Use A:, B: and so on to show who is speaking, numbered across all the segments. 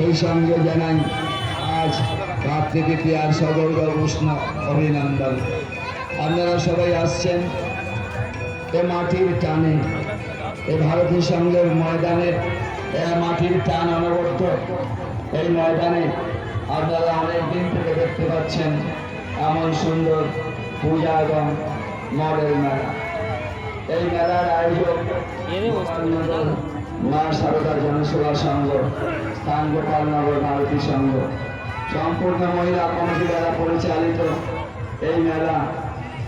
A: সেই সঙ্গে জানাই আজ ভাতৃতীয়ার সগৌরব উষ্ণ অভিনন্দন। আপনারা সবাই আসছেন এ মাটির টানে। এ ভারতীয় সংঘের ময়দানের এ মাটির টান অনবদ্য। এই ময়দানে আপনারা অনেক দিন থেকে দেখতে পাচ্ছেন এমন সুন্দর পূজা এবং মডেল মেলা। এই মেলার আয়োজক মা সারদা জনসেবা সংঘ স্থান গোপালনগর ভারতী সংঘ সম্পূর্ণ মহিলা কমিটি দ্বারা পরিচালিত এই মেলা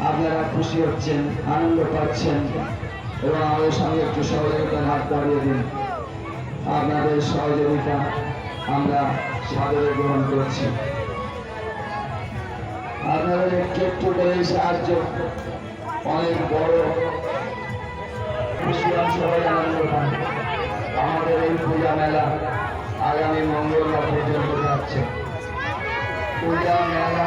A: আপনারা খুশি হচ্ছেন, আনন্দ পাচ্ছেন এবং আমাদের সঙ্গে একটু সহযোগিতার হাত বাড়িয়ে দিন। আপনাদের সহযোগিতা আমরা সাদরে গ্রহণ করছি। আপনাদের একটু একটু করে সাহায্য অনেক বড়। খুশিয়ান সবাই, আনন্দ পান। আমাদের এই পূজা মেলা আগামী মঙ্গলবার পর্যন্ত যাচ্ছে। পূজা মেলা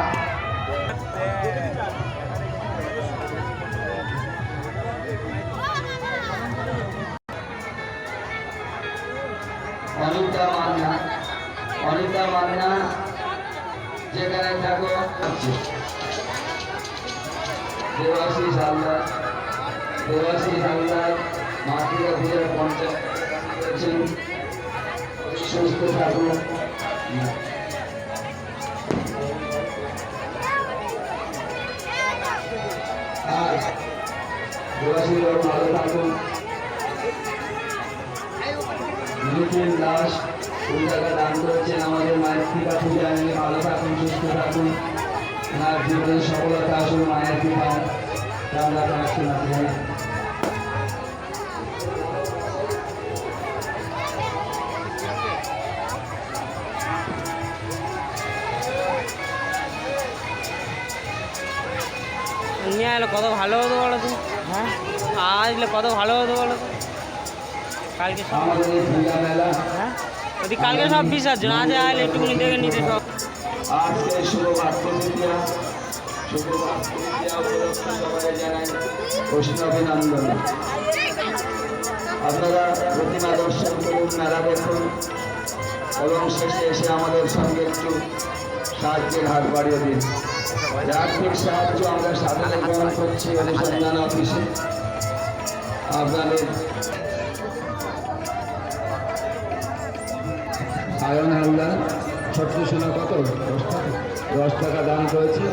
A: অনিতা মান্না অনিতা মান্না, যেখানে থাকো দেবাশিস হালদার দেবাশিস হালদার মাতৃকা পূজার পঞ্চায়েত সুস্থ থাকুন। আর বাবু ভালো থাকুন। নিখিল দাস কোন জায়গায় দান করেছেন আমাদের মায়ের টিকা পূজা নিয়ে ভালো সুস্থ থাকুন। ওনার জীবনের সফলতা আসুন, মায়ের কৃপা আমরা প্রার্থনা করি।
B: নিয়ে এলে কত ভালো হতো বলো তো? হ্যাঁ? আসলে কত ভালো হতো বলো তো? কালকে সব হ্যাঁ? ওদি কালকে সব বিসর্জন আজ আসলে একটুখানি দেখে নিতে সব।
A: আপনারা প্রতিমা দর্শন করুন, মেলা দেখুন। এবং শেষে এসে আমাদের সঙ্গে একটু সাহায্যের হাত বাড়িয়ে দিন। আর্থিক সাহায্য আমরা সাধারণ গ্রহণ করছি অনুসন্ধান অফিসে। আপনাদের আয়ন হালদার ছোট্ট সোনা কত? দশ টাকা। দশ টাকা দান করেছে।